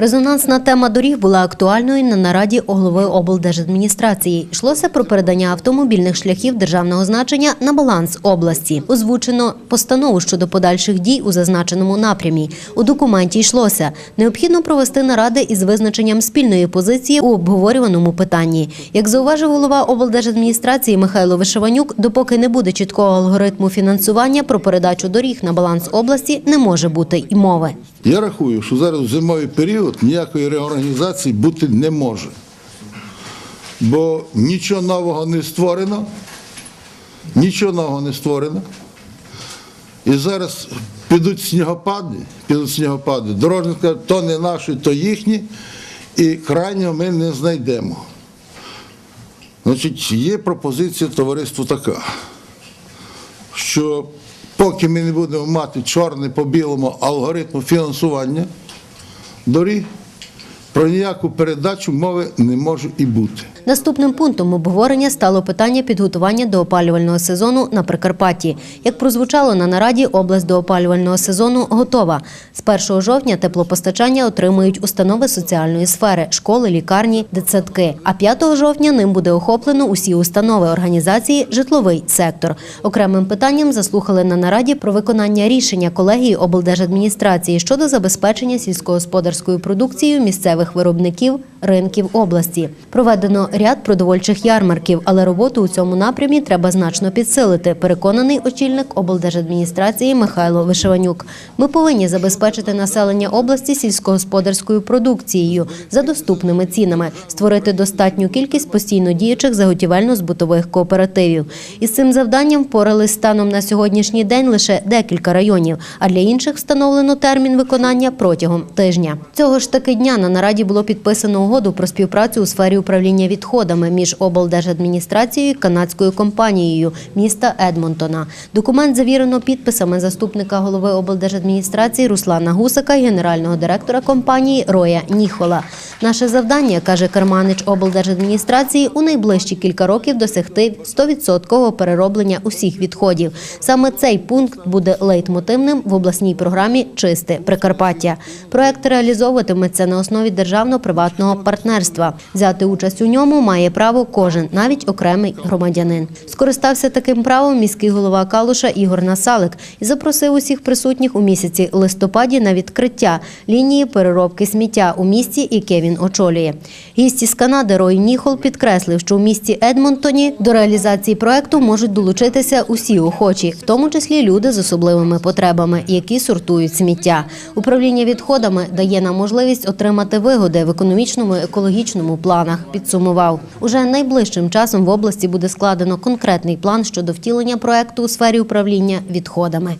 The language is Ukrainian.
Резонансна тема доріг була актуальною на нараді голови облдержадміністрації. Йшлося про передання автомобільних шляхів державного значення на баланс області. Озвучено постанову щодо подальших дій у зазначеному напрямі. У документі йшлося необхідно провести наради із визначенням спільної позиції у обговорюваному питанні. Як зауважив голова облдержадміністрації Михайло Вишиванюк, допоки не буде чіткого алгоритму фінансування про передачу доріг на баланс області, не може бути і мови. Я рахую, що зараз в зимовий період ніякої реорганізації бути не може. Бо нічого нового не створено, нічого нового не створено. І зараз підуть снігопади, підуть снігопади. Дорожник каже, то не наші, то їхні, і крайнього ми не знайдемо. Значить, є пропозиція товариству така, що поки ми не будемо мати чорне по білому алгоритму фінансування доріг, про ніяку передачу мови не може і бути. Наступним пунктом обговорення стало питання підготування до опалювального сезону на Прикарпатті. Як прозвучало на нараді, область до опалювального сезону готова. З 1 жовтня теплопостачання отримують установи соціальної сфери, школи, лікарні, дитсадки. А 5 жовтня ним буде охоплено усі установи організації житловий сектор. Окремим питанням заслухали на нараді про виконання рішення колегії облдержадміністрації щодо забезпечення сільськогосподарською продукцією місцевих виробників ринків області. Проведено ряд продовольчих ярмарків, але роботу у цьому напрямі треба значно підсилити. Переконаний очільник облдержадміністрації Михайло Вишиванюк. Ми повинні забезпечити населення області сільськогосподарською продукцією за доступними цінами, створити достатню кількість постійно діючих заготівельно-збутових кооперативів. Із цим завданням впорались станом на сьогоднішній день лише декілька районів, а для інших встановлено термін виконання протягом тижня. Цього ж таки дня на нараді було підписано угоду про співпрацю у сфері управління відходами між облдержадміністрацією і канадською компанією міста Едмонтона. Документ завірено підписами заступника голови облдержадміністрації Руслана Гусака і генерального директора компанії Роя Ніхола. Наше завдання, каже керманич облдержадміністрації, у найближчі кілька років досягти 100% перероблення усіх відходів. Саме цей пункт буде лейтмотивним в обласній програмі Чисте Прикарпаття. Проект реалізовуватиметься на основі державно-приватного партнерства. Взяти участь у ньому має право кожен, навіть окремий громадянин. Скористався таким правом міський голова Калуша Ігор Насалик і запросив усіх присутніх у місяці листопаді на відкриття лінії переробки сміття у місті, яке він очолює. Гість із Канади Рой Ніхол підкреслив, що у місті Едмонтоні до реалізації проекту можуть долучитися усі охочі, в тому числі люди з особливими потребами, які сортують сміття. Управління відходами дає нам можливість отримати вигоди в економічному і екологічному планах. Підсумував уже найближчим часом в області буде складено конкретний план щодо втілення проекту у сфері управління відходами.